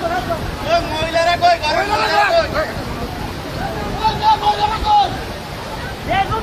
মহিলারা কই মহিলারা কই মহিলারা কই দেখুন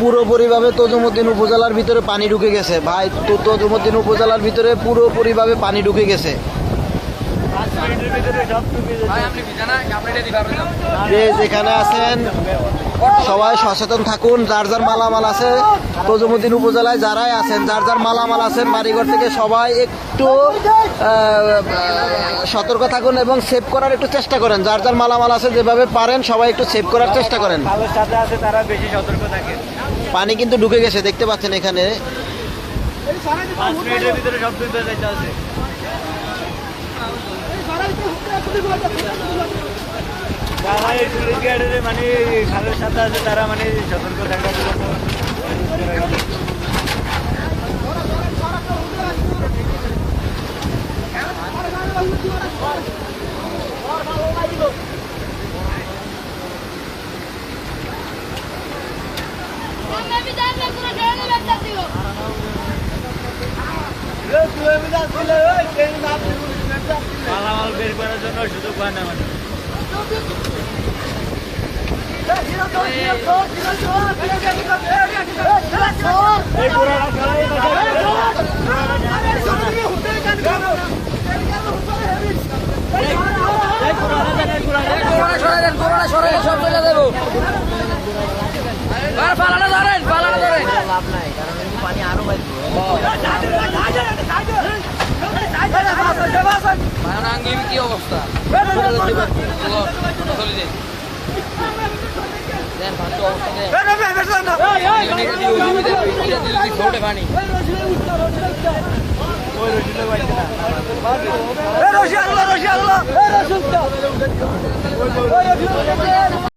পুরোপুরিভাবে তজুমুদ্দিন উপজেলার ভিতরে পানি ঢুকে গেছে। ভাই, তো তজুমুদ্দিন উপজেলার ভিতরে পুরোপুরিভাবে পানি ঢুকে গেছে। যেখানে আছেন, সবাই সচেতন থাকুন। যার যার মালামাল আছে, তজুমুদ্দিন উপজেলায় যারাই আছেন, যার যার মালামাল আছেন বাড়িঘর থেকে সবাই একটু সতর্ক থাকুন এবং সেভ করার একটু চেষ্টা করেন। যার যার মালামাল আছে, যেভাবে পারেন, সবাই একটু সেভ করার চেষ্টা করেন। পানি কিন্তু ঢুকে গেছে, দেখতে পাচ্ছেন এখানে। যারা এই পুলিশ গার্ডের মানে খালের সাথে আছে তারা মানে সতর্ক থাকার Look, whoever চাউল বের করার জন্য সুযোগ পায় না মানে পালানো ধরেন পালানো ধরেন লাভ নাই কারণ পানি আরও বাইক পানি ওই রসিদে পাইছে না